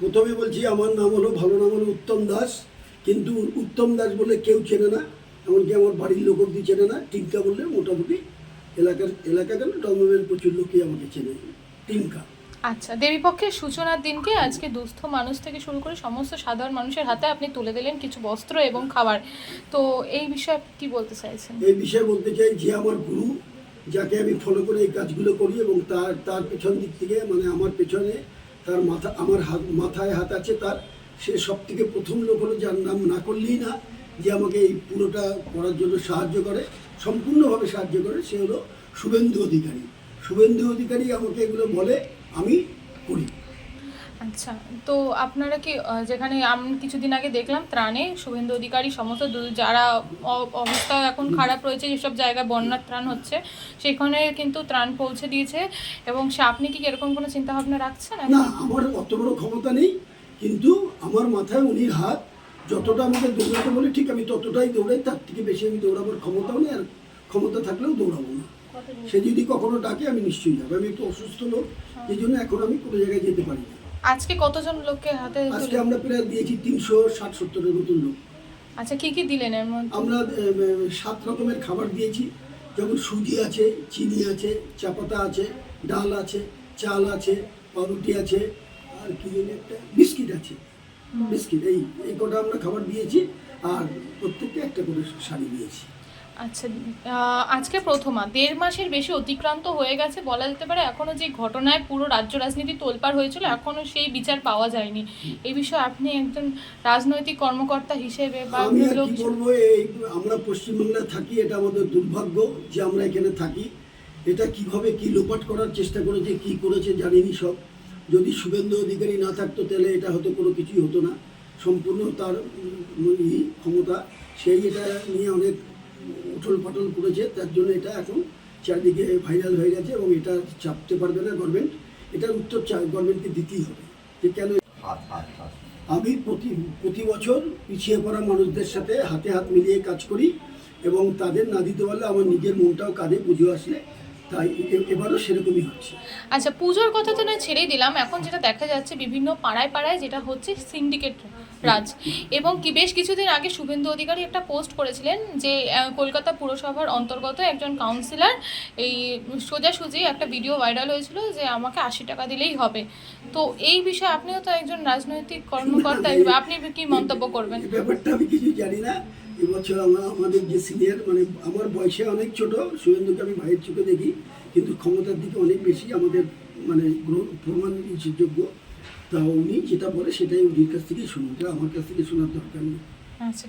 প্রথমে বলছি আমার নাম হলো ভালো নাম হলো উত্তম দাস। কিন্তু উত্তম দাস বলে কেউ চেনে না। এমনকি আমার বাড়ির লোক অব্দি চেনে না। টিঙ্কা বললে মোটামুটি এলাকার এলাকা কেন? প্রচুর লোকই আমাকে চেনে। টিঙ্কা আচ্ছা দেবীপক্ষের সূচনার দিনকে আজকে দুস্থ মানুষ থেকে শুরু করে সমস্ত সাধারণ মানুষের হাতে আপনি তুলে দিলেন কিছু বস্ত্র এবং খাবার। তো এই বিষয়ে কি বলতে চাইছেন? এই বিষয়ে বলতে চাই যে আমার গুরু যাকে আমি ফলো করে এই কাজগুলো করি এবং তার তার পেছন দিক থেকে মানে আমার পেছনে তার মাথা, আমার হাত, মাথায় হাত আছে, তার সে সব থেকে প্রথম লোক হলো যার নাম না করলেই না, যে আমাকে এই পুরোটা করার জন্য সাহায্য করে, সম্পূর্ণভাবে সাহায্য করে, সে হলো শুভেন্দু অধিকারী। শুভেন্দু অধিকারী আমাকে এগুলো বলে, আমি করি। আচ্ছা তো আপনারা কি যেখানে আমি কিছুদিন আগে দেখলাম ত্রাণে শুভেন্দু অধিকারী সমস্ত যারা অবস্থা এখন খারাপ রয়েছে যেসব জায়গায় বন্যার ত্রাণ হচ্ছে সেখানে কিন্তু ত্রাণ পৌঁছে দিয়েছে এবং সে আপনি কি এরকম কোনো চিন্তা ভাবনা রাখছেন? না আমার অত বড় ক্ষমতা নেই কিন্তু আমার মাথায় উনির হাত যতটা আমাকে দৌড়াতে বলে ঠিক আমি ততটাই দৌড়াই তার থেকে বেশি আমি দৌড়াবার ক্ষমতাও নেই আর ক্ষমতা থাকলেও দৌড়াবো না। সে যদি কখনো ডাকে আমি নিশ্চয়ই যাব আমি একটু অসুস্থ লোক এই জন্য এখন আমি কোনো জায়গায় যেতে পারি না। আজকে কতজন লোককে হাতে আজকে আমরা প্রায় দিয়েছি তিনশো ষাট সত্তরের মতন লোক। আচ্ছা কি কি দিলেন এর মধ্যে? আমরা সাত রকমের খাবার দিয়েছি। যেমন সুজি আছে চিনি আছে চাপাতা আছে ডাল আছে চাল আছে পাউরুটি আছে আর কি জানি একটা বিস্কিট আছে। বিস্কিট এই এই কটা আমরা খাবার দিয়েছি আর প্রত্যেককে একটা করে শাড়ি দিয়েছি। আচ্ছা আজকে প্রথমা। দেড় মাসের বেশি অতিক্রান্ত হয়ে গেছে বলা যেতে পারে এখনও যে ঘটনায় পুরো রাজ্য রাজনীতি তোলপাড় হয়েছিল এখনও সেই বিচার পাওয়া যায়নি। এই বিষয়ে আপনি একজন রাজনৈতিক কর্মকর্তা হিসেবে বা বলব এই আমরা পশ্চিমবাংলায় থাকি এটা আমাদের দুর্ভাগ্য যে আমরা এখানে থাকি। এটা কীভাবে কি লোপাট করার চেষ্টা করেছে কি করেছে জানিনি সব। যদি শুভেন্দু অধিকারী না থাকতো তাহলে এটা হয়তো কোনো কিছুই হতো না। সম্পূর্ণ তার ক্ষমতা সেই এটা নিয়ে অনেক উঠল পটল করেছে তার জন্য এটা এখন চারদিকে ভাইরাল হয়ে গেছে এবং এটা চাপতে পারবে না গভর্নমেন্ট এটার উত্তর গভর্নমেন্টকে দিতেই হবে যে কেন আমি প্রতি প্রতি বছর পিছিয়ে পড়া মানুষদের সাথে হাতে হাত মিলিয়ে কাজ করি এবং তাদের না দিতে পারলে আমার নিজের মনটাও কাঁধে বুঝে আসলে তাই এবারও সেরকমই হচ্ছে। আচ্ছা পুজোর কথা তো না ছেড়েই দিলাম। এখন যেটা দেখা যাচ্ছে বিভিন্ন পাড়ায় পাড়ায় যেটা হচ্ছে সিন্ডিকেট রাজ। এবং কি বেশ কিছুদিন আগে শুভেন্দু অধিকারী একটা পোস্ট করেছিলেন যে কলকাতা পুরসভার অন্তর্গত একজন কাউন্সিলর এই সোজাসুজি একটা ভিডিও ভাইরাল হয়েছিল যে আমাকে আশি টাকা দিলেই হবে। তো এই বিষয়ে আপনিও তো একজন রাজনৈতিক কর্মকর্তা আপনি কি মন্তব্য করবেন? ব্যাপারটা আমি কিছু জানি না। এবছর আমরা আমাদের যে সিনিয়র মানে আমার বয়সে অনেক ছোট, সুরেন্দ্রকে আমি ভাইয়ের চোখে দেখি, কিন্তু ক্ষমতার দিকে অনেক বেশি আমাদের মানে প্রমাণ যোগ্য তা উনি যেটা বলে সেটাই উনির কাছ থেকেই শুনুন আমার কাছ থেকে শোনার দরকার নেই। আচ্ছা